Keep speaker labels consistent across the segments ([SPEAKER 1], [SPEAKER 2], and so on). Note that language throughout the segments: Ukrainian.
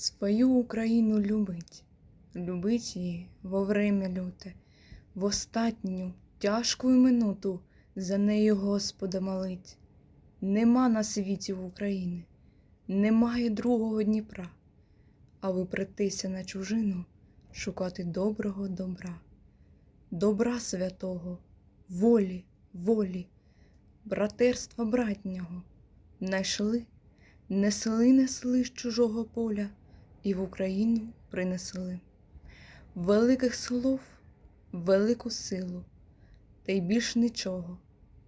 [SPEAKER 1] Свою Україну любить, любить її во время люте, в остатню тяжку минуту за нею Господа молить. Нема на світі в України, немає другого Дніпра, а ви притися на чужину шукати доброго добра, добра святого, волі, волі, братерства братнього, найшли, несли, несли з чужого поля і в Україну принесли. Великих слов, велику силу, та й більш нічого.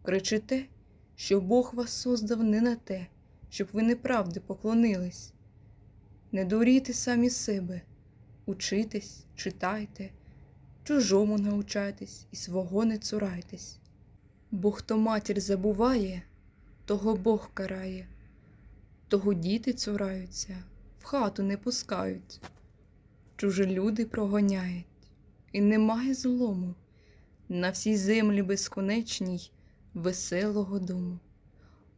[SPEAKER 1] Кричите, що Бог вас создав не на те, щоб ви неправди поклонились. Не дурійте самі себе, учитесь, читайте, чужому научайтесь і свого не цурайтесь. Бо хто матір забуває, того Бог карає, того діти цураються, в хату не пускають, чужі люди прогоняють, і немає злому. На всій землі безконечній веселого дому.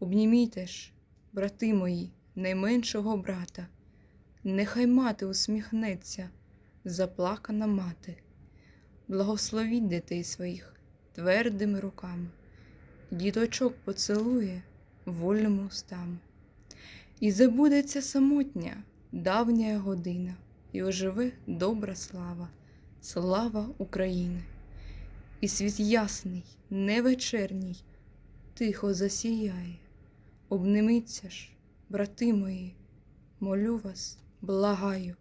[SPEAKER 1] Обнімійте ж, брати мої, найменшого брата, нехай мати усміхнеться, заплакана мати, благословіть дітей своїх твердими руками, діточок поцілує вольними устами. І забудеться самотня давня година, і оживе добра слава, слава України. І світ ясний, не вечерній, тихо засіяє. Обниміться ж, брати мої, молю вас, благаю,